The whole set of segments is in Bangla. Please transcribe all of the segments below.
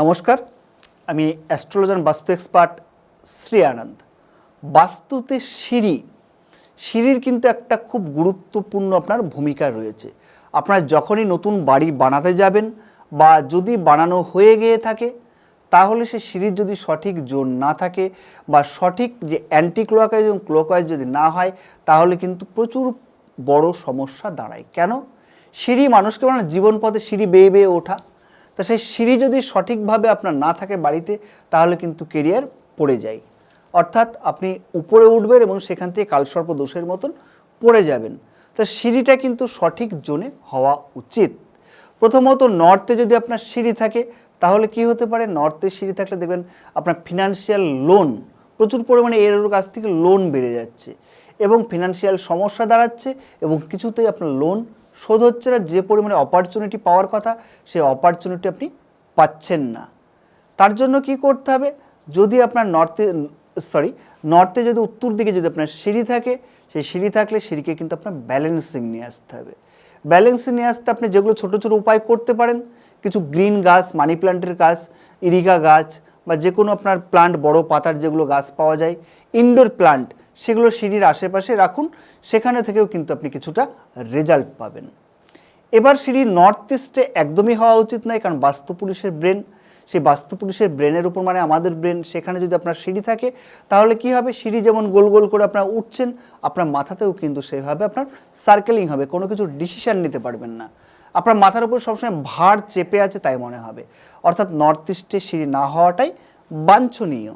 নমস্কার, আমি অ্যাস্ট্রোলজার বাস্তু এক্সপার্ট শ্রী আনন্দ। বাস্তুতে সিঁড়ি, সিঁড়ির কিন্তু একটা খুব গুরুত্বপূর্ণ আপনার ভূমিকা রয়েছে। আপনার যখনই নতুন বাড়ি বানাতে যাবেন বা যদি বানানো হয়ে গিয়ে থাকে, তাহলে সে সিঁড়ির যদি সঠিক জোন না থাকে বা সঠিক যে অ্যান্টি ক্লোয়াকাইজ এবং ক্লোয়াকাইজ যদি না হয়, তাহলে কিন্তু প্রচুর বড় সমস্যা দাঁড়ায়। কেন? সিঁড়ি মানুষকে মানে জীবন পথে সিঁড়ি বেয়ে বেয়ে ওঠা। তা সেই সিঁড়ি যদি সঠিকভাবে আপনার না থাকে বাড়িতে, তাহলে কিন্তু কেরিয়ার পড়ে যায়। অর্থাৎ আপনি উপরে উঠবেন এবং সেখান থেকে কালসর্প দোষের মতন পড়ে যাবেন। তা সিঁড়িটা কিন্তু সঠিক জোনে হওয়া উচিত। প্রথমত নর্থে যদি আপনার সিঁড়ি থাকে, তাহলে কি হতে পারে? নর্থে সিঁড়ি থাকলে দেখবেন আপনার ফিনান্সিয়াল লোন, প্রচুর পরিমাণে এর কাছ থেকে লোন বেড়ে যাচ্ছে এবং ফিনান্সিয়াল সমস্যা দাঁড়াচ্ছে এবং কিছুতেই আপনার লোন শোধ হচ্ছে না, যে পরিমাণে অপরচুনিটি পাওয়ার কথা সেই অপরচুনিটি আপনি পাচ্ছেন না। তার জন্য কি করতে হবে? যদি আপনার নর্থে সরি নর্থে যদি উত্তর দিকে যদি আপনার সিঁড়ি থাকে, সেই সিঁড়ি থাকলে সিঁড়িকে কিন্তু আপনার ব্যালেন্সিং নিয়ে আসতে হবে। ব্যালেন্সিং নিয়ে আসতে আপনি যেগুলো ছোটো ছোটো উপায় করতে পারেন, কিছু গ্রিন গাছ মানি প্ল্যান্টের গাছ ইরিকা গাছ বা যে কোনো আপনার প্লান্ট বড় পাতার যেগুলো গাছ পাওয়া যায় ইনডোর প্লান্ট সেগুলো সিঁড়ির আশেপাশে রাখুন, সেখানে থেকেও কিন্তু আপনি কিছুটা রেজাল্ট পাবেন। এবার সিঁড়ি নর্থ ইস্টে একদমই হওয়া উচিত নয়, কারণ বাস্তু পুলিশের ব্রেন। সেই বাস্তু পুলিশের ব্রেনের উপর মানে আমাদের ব্রেন, সেখানে যদি আপনার সিঁড়ি থাকে, তাহলে কি হবে? সিঁড়ি যেমন গোল গোল করে আপনার উঠছেন, আপনার মাথাতেও কিন্তু সেভাবে আপনার সার্কেলিং হবে, কোনো কিছু ডিসিশান নিতে পারবেন না। আপনার মাথার উপর সবসময় ভার চেপে আছে তাই মনে হবে। অর্থাৎ নর্থ ইস্টে সিঁড়ি না হওয়াটাই বাঞ্ছনীয়।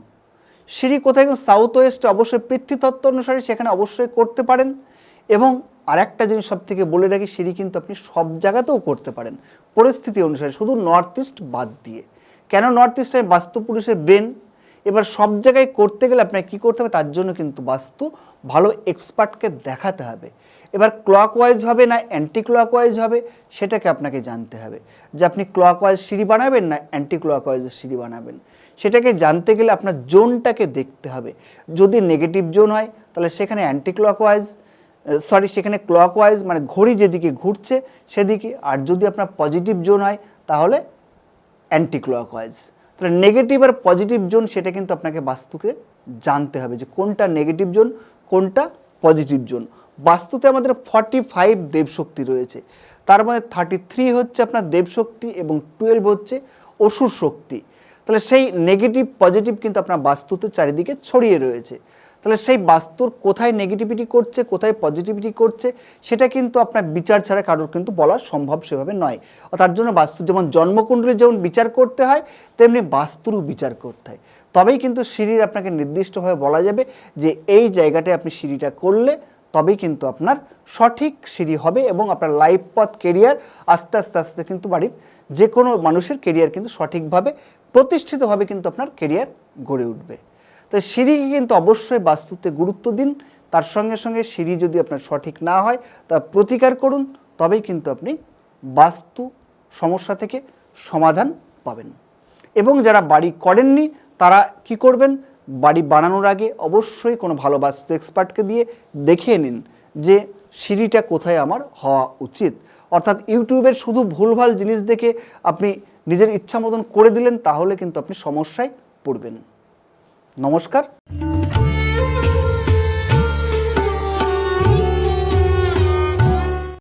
সিঁড়ি কোথায় সাউথ ওয়েস্টে অবশ্যই পৃথ্বীতত্ত্ব অনুসারে সেখানে অবশ্যই করতে পারেন। এবং আরেকটা জিনিস সব থেকে বলে রাখি, সিঁড়ি কিন্তু আপনি সব জায়গাতেও করতে পারেন। পরিস্থিতি অনুসারে শুধু নর্থ ইস্ট বাদ দিয়ে। কেন নর্থ ইস্টে বাস্তু পুরুষের ব্রেন এবার সব জায়গায় করতে গেলে আপনাকে কী করতে হবে? তার জন্য কিন্তু বাস্তু ভালো এক্সপার্টকে দেখাতে হবে। এবার ক্লক ওয়াইজ হবে না অ্যান্টি ক্লক ওয়াইজ হবে, সেটাকে আপনাকে জানতে হবে। যে আপনি ক্লক ওয়াইজ সিঁড়ি বানাবেন না অ্যান্টি ক্লকওয়াইজ সিঁড়ি বানাবেন। সেটাকে জানতে গেলে আপনার জোনটাকে দেখতে হবে। যদি নেগেটিভ জোন হয়, তাহলে সেখানে অ্যান্টি ক্লকওয়াইজ সরি সেখানে ক্লকওয়াইজ মানে ঘড়ি যেদিকে ঘুরছে, সেদিকে। আর যদি আপনার পজিটিভ জোন হয়, তাহলে অ্যান্টি ক্লকওয়াইজ তাহলে নেগেটিভ আর পজিটিভ জোন, সেটা কিন্তু আপনাকে বাস্তুকে জানতে হবে যে কোনটা নেগেটিভ জোন, কোনটা পজিটিভ জোন। বাস্তুতে আমাদের ফর্টি ফাইভ দেবশক্তি রয়েছে। তার মধ্যে থার্টি থ্রি হচ্ছে আপনার দেবশক্তি এবং টুয়েলভ হচ্ছে অসুর শক্তি। তাহলে সেই নেগেটিভ পজিটিভ কিন্তু আপনার বাস্তুতে চারিদিকে ছড়িয়ে রয়েছে। তাহলে সেই বাস্তুর কোথায় নেগেটিভিটি করছে, কোথায় পজিটিভিটি করছে, সেটা কিন্তু আপনার বিচার ছাড়া কারোর কিন্তু বলা সম্ভব সেভাবে নয়। তার জন্য বাস্তু যেমন জন্মকুণ্ডলী যেমন বিচার করতে হয়, তেমনি বাস্তুরও বিচার করতে হয়। তবেই কিন্তু সিঁড়ির আপনাকে নির্দিষ্টভাবে বলা যাবে যে এই জায়গাটায় আপনি সিঁড়িটা করলে তবেই কিন্তু আপনার সঠিক সিঁড়ি হবে এবং আপনার লাইফ পথ কেরিয়ার আস্তে আস্তে আস্তে কিন্তু বাড়ির যে কোনো মানুষের কেরিয়ার কিন্তু সঠিকভাবে প্রতিষ্ঠিতভাবে কিন্তু আপনার কেরিয়ার গড়ে উঠবে। তো সিঁড়িকে কিন্তু অবশ্যই বাস্তুতে গুরুত্ব দিন। তার সঙ্গে সঙ্গে সিঁড়ি যদি আপনার সঠিক না হয়, তা প্রতিকার করুন। তবেই কিন্তু আপনি বাস্তু সমস্যা থেকে সমাধান পাবেন। এবং যারা বাড়ি করেননি, তারা কি করবেন? বাড়ি বানানোর আগে অবশ্যই কোনো ভালো বাস্তু এক্সপার্টকে দিয়ে দেখিয়ে নিন যে সিঁড়িটা কোথায় আমার হওয়া উচিত। অর্থাৎ ইউটিউবের শুধু ভুলভাল জিনিস দেখে আপনি নিজের ইচ্ছা মতন করে দিলেন, তাহলে কিন্তু আপনি সমস্যায় পড়বেন। নমস্কার।